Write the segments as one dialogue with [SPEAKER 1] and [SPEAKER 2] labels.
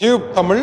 [SPEAKER 1] Tube Tamil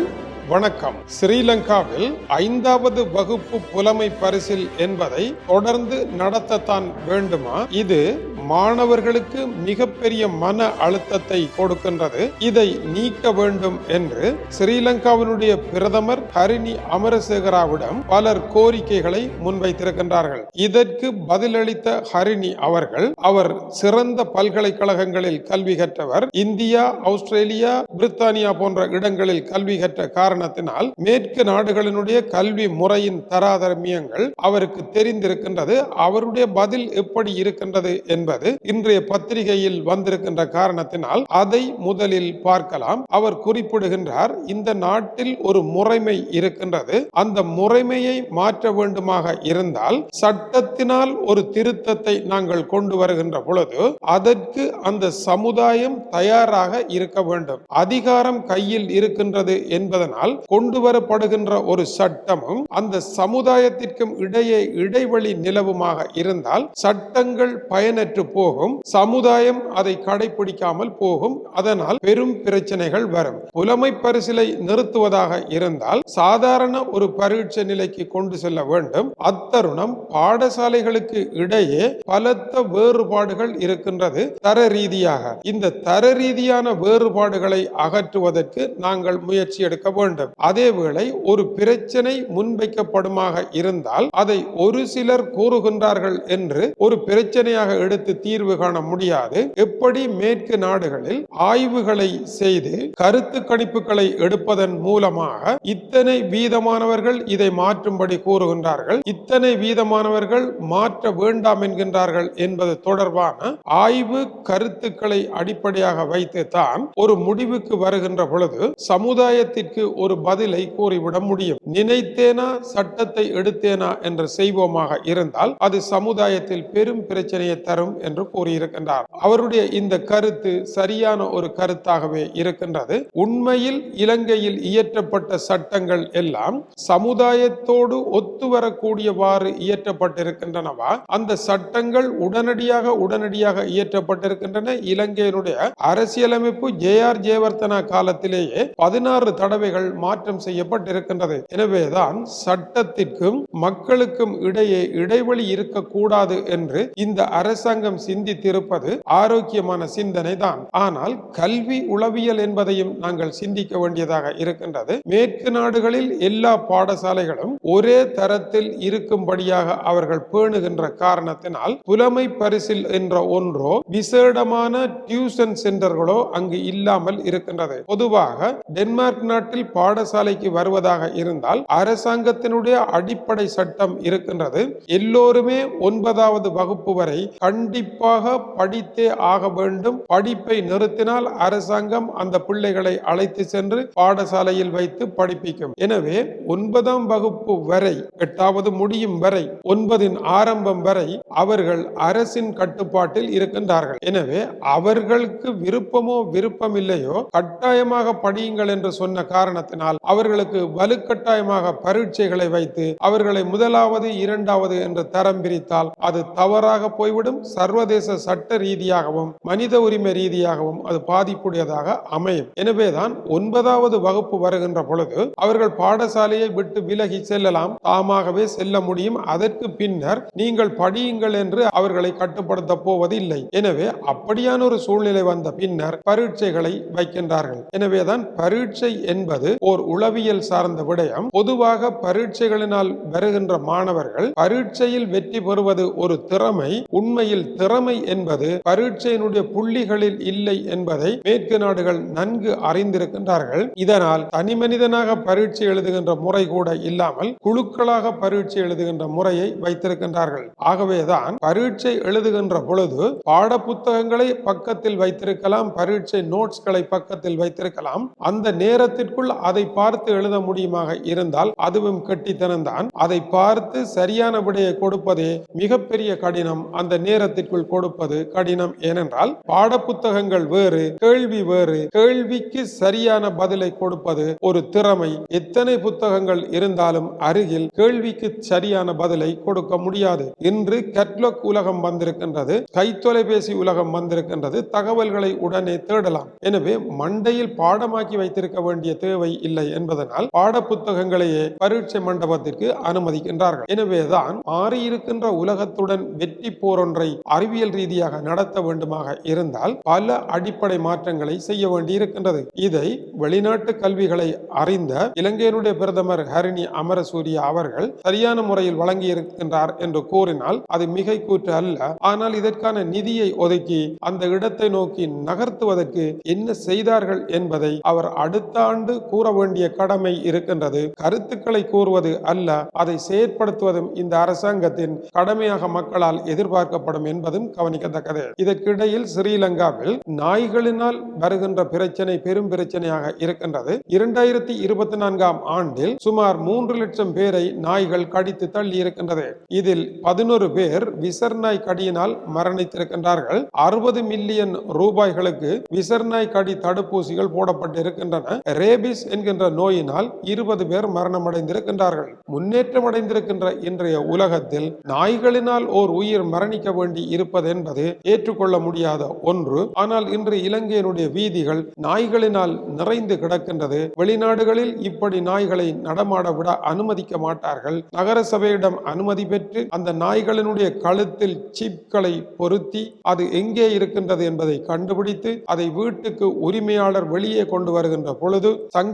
[SPEAKER 1] வணக்கம். ஸ்ரீலங்காவில் ஐந்தாவது வகுப்பு புலமை பரிசில் என்பதை தொடர்ந்து நடத்தத்தான் வேண்டுமா? இது மாணவர்களுக்கு மிகப்பெரிய மன அழுத்தத்தை கொடுக்கின்றது. இதை நீக்க வேண்டும் என்று ஸ்ரீலங்காவினுடைய பிரதமர் ஹரிணி அமரசேகராவிடம் பலர் கோரிக்கைகளை முன்வைத்திருக்கின்றார்கள். இதற்கு பதிலளித்த ஹரிணி அவர்கள் அவர் சிறந்த பல்கலைக்கழகங்களில் கல்வி கற்றவர். இந்தியா ஆஸ்திரேலியா பிரித்தானியா போன்ற இடங்களில் கல்வி கற்ற காரணத்தினால் மேற்கு நாடுகளினுடைய கல்வி முறையின் தராதரமியங்கள் அவருக்கு தெரிந்திருக்கின்றது. அவருடைய பதில் எப்படி இருக்கின்றது என்பது இன்றைய பத்திரிகையில் வந்திருக்கின்ற காரணத்தினால் அதை முதலில் பார்க்கலாம். அவர் குறிப்பிடுகின்றார் இந்த நாட்டில் ஒரு முறைமை இருக்கின்றது. அந்த முறைமையை மாற்ற வேண்டுமாக இருந்தால் சட்டத்தினால் ஒரு திருத்தத்தை நாங்கள் கொண்டு வருகின்ற பொழுது அதற்கு அந்த சமுதாயம் தயாராக இருக்க வேண்டும். அதிகாரம் கையில் இருக்கின்றது என்பதனால் கொண்டு வரப்படுகின்ற ஒரு சட்டமும் அந்த சமுதாயத்திற்கும் இடையே இடைவெளி நிலவுமாக இருந்தால் சட்டங்கள் பயனற்று போகும் சமுதாயம் அதை கடைபிடிக்காமல் போகும் அதனால் பெரும் பிரச்சனைகள் வரும். புலமை பரிசிலை நிறுத்துவதாக இருந்தால் சாதாரண ஒரு பரீட்சை நிலைக்கு கொண்டு செல்ல வேண்டும். அத்தருணம் பாடசாலைகளுக்கு இடையே பலத்த வேறுபாடுகள் இருக்கின்றது தர ரீதியாக. இந்த தர ரீதியான வேறுபாடுகளை அகற்றுவதற்கு நாங்கள் முயற்சி எடுக்க வேண்டும். அதேவேளை ஒரு பிரச்சனை முன்வைக்கப்படுமாக இருந்தால் அதை ஒரு சிலர் கூறுகின்றார்கள் என்று ஒரு பிரச்சனையாக எடுத்து தீர்வு காண முடியாது. எப்படி மேற்கு நாடுகளில் ஆய்வுகளை செய்து கருத்து கணிப்புகளை எடுப்பதன் மூலமாக இத்தனை வீதமானவர்கள் இதை மாற்றும்படி கூறுகின்றார்கள். இத்தனை வீதமானவர்கள் மாற்ற வேண்டாம் என்கின்றார்கள் என்பது தொடர்பான ஆய்வு கருத்துக்களை அடிப்படையாக வைத்து தான் ஒரு முடிவுக்கு வருகின்ற பொழுது சமுதாயத்திற்கு ஒரு பதிலை கூறிவிட முடியும். நினைத்தேனா சட்டத்தை எடுத்தேனா என்று செய்வோமாக இருந்தால் அது சமுதாயத்தில் பெரும் பிரச்சனையை தரும் என்று கூறியிருக்கின்றார். அவருடைய இந்த கருத்து சரியான ஒரு கருத்தாகவே இருக்கின்றது. உண்மையில் இலங்கையில் இயற்றப்பட்ட சட்டங்கள் எல்லாம் சமுதாயத்தோடு ஒத்து வரக்கூடியவாறு இயற்றப்பட்டிருக்கின்றனவா? அந்த சட்டங்கள் உடனடியாக உடனடியாக இயற்றப்பட்டிருக்கின்றன. இலங்கையினுடைய அரசியலமைப்பு ஜே ஆர் ஜெயவர்த்தனா காலத்திலேயே பதினாறு தடவைகள் மாற்றம் செய்யப்பட்டிருக்கின்றது. எனவேதான் சட்டத்திற்கும் மக்களுக்கும் இடையே இடைவெளி இருக்கக்கூடாது என்று இந்த அரசாங்கம் சிந்தித்திருப்பது ஆரோக்கியமான சிந்தனை தான் ஆனால் கல்வி உளவியல் என்பதையும் நாங்கள் சிந்திக்க வேண்டியதாக இருக்கின்றது. மேற்கு நாடுகளில் எல்லா பாடசாலைகளும் ஒரே தரத்தில் இருக்கும்படியாக அவர்கள் பேணுகின்ற காரணத்தினால் புலமை பரிசில் என்ற ஒன்றோ விசேடமான டியூஷன் சென்டர்களோ அங்கு இல்லாமல் இருக்கின்றது. பொதுவாக டென்மார்க் நாட்டில் பாடசாலைக்கு வருவதாக இருந்தால் அரசாங்கத்தினுடைய அடிப்படை சட்டம் இருக்கின்றது. எல்லோருமே ஒன்பதாவது வகுப்பு வரை கண்டிப்பாக படித்தே ஆக வேண்டும். படிப்பை நிறுத்தினால் அரசாங்கம் அந்த பிள்ளைகளை அழைத்து சென்று பாடசாலையில் வைத்து படிப்பிக்கும். எனவே ஒன்பதாம் வகுப்பு வரை எட்டாவது முடியும் வரை ஒன்பதின் ஆரம்பம் வரை அவர்கள் அரசின் கட்டுப்பாட்டில் இருக்கின்றார்கள். எனவே அவர்களுக்கு விருப்பமோ விருப்பம் இல்லையோ கட்டாயமாக படியுங்கள் என்று சொன்ன காரணம் காரணத்தினால் அவர்களுக்கு வலுக்கட்டாயமாக பரீட்சைகளை வைத்து அவர்களை முதலாவது இரண்டாவது என்று தரம் பிரித்தால் அது தவறாக போய்விடும். சர்வதேச சட்ட ரீதியாகவும் மனித உரிமை ரீதியாகவும் அது பாதிப்புடையதாக அமையும். எனவேதான் ஒன்பதாவது வகுப்பு வருகின்ற பொழுது அவர்கள் பாடசாலையை விட்டு விலகி செல்லலாம். தாமாகவே செல்ல முடியும். அதற்கு பின்னர் நீங்கள் படியுங்கள் என்று அவர்களை கட்டுப்படுத்த போவதில்லை. எனவே அப்படியான ஒரு சூழ்நிலை வந்த பின்னர் பரீட்சைகளை வைக்கின்றார்கள். எனவேதான் பரீட்சை என்பது ஓர் உளவியல் சார்ந்த விடயம். பொதுவாக பரீட்சைகளினால் வருகின்ற மாணவர்கள் பரீட்சையில் வெற்றி பெறுவது ஒரு திறமை உண்மையில் திறமை என்பது பரீட்சையினுடைய புள்ளிகளில் இல்லை என்பதை மேற்கு நாடுகள் நன்கு அறிந்திருக்கின்றார்கள். இதனால் தனி மனிதனாக பரீட்சை எழுதுகின்ற முறை கூட இல்லாமல் குழுக்களாக பரீட்சை எழுதுகின்ற முறையை வைத்திருக்கின்றார்கள். ஆகவேதான் பரீட்சை எழுதுகின்ற பொழுது பாட புத்தகங்களை பக்கத்தில் வைத்திருக்கலாம் பரீட்சை நோட்ஸ்களை பக்கத்தில் வைத்திருக்கலாம். அந்த நேரத்திற்குள் அதை பார்த்து எழுத முடியுமாக இருந்தால் அதுவும் கெட்டித்தனம்தான். அதை பார்த்து சரியான விடையை கொடுப்பதே மிகப்பெரிய கடினம். அந்த நேரத்திற்குள் கொடுப்பது கடினம் ஏனென்றால் பாடப்புத்தகங்கள் வேறு கேள்வி வேறு. கேள்விக்கு சரியான பதிலை கொடுப்பது ஒரு திறமை. எத்தனை புத்தகங்கள் இருந்தாலும் அருகில் கேள்விக்கு சரியான பதிலை கொடுக்க முடியாது. இன்று கட்லொக் உலகம் வந்திருக்கின்றது கைத்தொலைபேசி உலகம் வந்திருக்கின்றது. தகவல்களை உடனே தேடலாம். எனவே மண்டையில் பாடமாக்கி வைத்திருக்க வேண்டிய தேவை இல்லை என்பதனால் பாடப்புத்தகங்களையே பரீட்சை மண்டபத்திற்கு அனுமதிக்கின்றார்கள். எனவேதான் மாறியிருக்கின்ற உலகத்துடன் வெற்றி போரொன்றை அறிவியல் ரீதியாக நடத்த வேண்டுமாக இருந்தால் பல அடிப்படை மாற்றங்களை செய்ய வேண்டியிருக்கின்றது. இதை வெளிநாட்டு கல்விகளை அறிந்த இலங்கையினுடைய பிரதமர் ஹரிணி அமரசூரிய அவர்கள் சரியான முறையில் வழங்கி இருக்கின்றார் என்று கூறினால் அது மிகை கூற்று அல்ல. ஆனால் இதற்கான நிதியை ஒதுக்கி அந்த இடத்தை நோக்கி நகர்த்துவதற்கு என்ன செய்தார்கள் என்பதை அவர் அடுத்த ஆண்டு கூற வேண்டிய கடமை இருக்கின்றது. கருத்துக்களை கூறுவது அல்ல அதை செயற்படுத்துவதும் இந்த அரசாங்கத்தின் கடமையாக மக்களால் எதிர்பார்க்கப்படும் என்பதும் கவனிக்கத்தக்கது. இதற்கிடையில் ஸ்ரீலங்காவில் நாய்களினால் வருகின்ற பிரச்சனை பெரும் பிரச்சனையாக இருக்கின்றது. இரண்டாயிரத்தி இருபத்தி நான்காம் ஆண்டில் சுமார் மூன்று லட்சம் பேரை நாய்கள் கடித்து தள்ளி இருக்கின்றது. இதில் பதினொரு பேர் விசர்நாய் கடியினால் மரணித்திருக்கின்றார்கள். அறுபது மில்லியன் ரூபாய்களுக்கு விசர்நாய் கடி தடுப்பூசிகள் போடப்பட்டிருக்கின்றன. ரேபிஸ் என்கின்ற நோயினால் இருபது பேர் மரணமடைந்திருக்கின்றார்கள். முன்னேற்றம் அடைந்திருக்கின்ற இன்றைய உலகத்தில் நாய்களினால் ஓர் உயிர் மரணிக்க வேண்டி இருப்பது என்பது ஏற்றுக்கொள்ள முடியாத ஒன்று. ஆனால் இன்று இலங்கையினுடைய வீதிகள் நாய்களினால் நிறைந்து கிடக்கின்றது. வெளிநாடுகளில் இப்படி நாய்களை நடமாட விட அனுமதிக்க மாட்டார்கள். நகர சபையிடம் அனுமதி பெற்று அந்த நாய்களினுடைய கழுத்தில் சிப்களை பொருத்தி அது எங்கே இருக்கின்றது என்பதை கண்டுபிடித்து அதை வீட்டுக்கு உரிமையாளர் வெளியே கொண்டு வருகின்ற பொழுது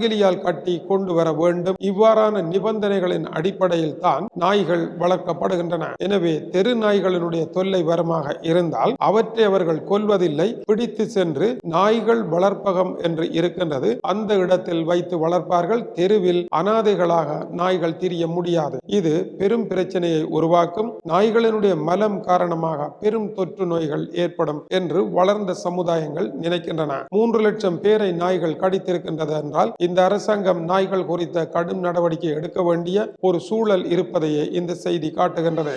[SPEAKER 1] சங்கிலியால் கட்டி கொண்டு வர வேண்டும். இவ்வாறான நிபந்தனைகளின் அடிப்படையில் தான் நாய்கள் வளர்க்கப்படுகின்றன. எனவே தெரு நாய்களினுடைய தொல்லை வரமாக இருந்தால் அவற்றை அவர்கள் கொல்வதில்லை. பிடித்து சென்று நாய்கள் வளர்ப்பகம் என்று இருக்கின்றது. அந்த இடத்தில் வைத்து வளர்ப்பார்கள். தெருவில் அனாதைகளாக நாய்கள் திரிய முடியாது. இது பெரும் பிரச்சனையை உருவாக்கும். நாய்களினுடைய மலம் காரணமாக பெரும் தொற்று நோய்கள் ஏற்படும் என்று வளர்ந்த சமுதாயங்கள் நினைக்கின்றன. மூன்று லட்சம் பேரை நாய்கள் கடித்திருக்கின்றது என்றால் இந்த இந்த அரசாங்கம் நாய்கள் குறித்த கடும் நடவடிக்கை எடுக்க வேண்டிய ஒரு சூழல் இருப்பதையே இந்த செய்தி காட்டுகின்றது.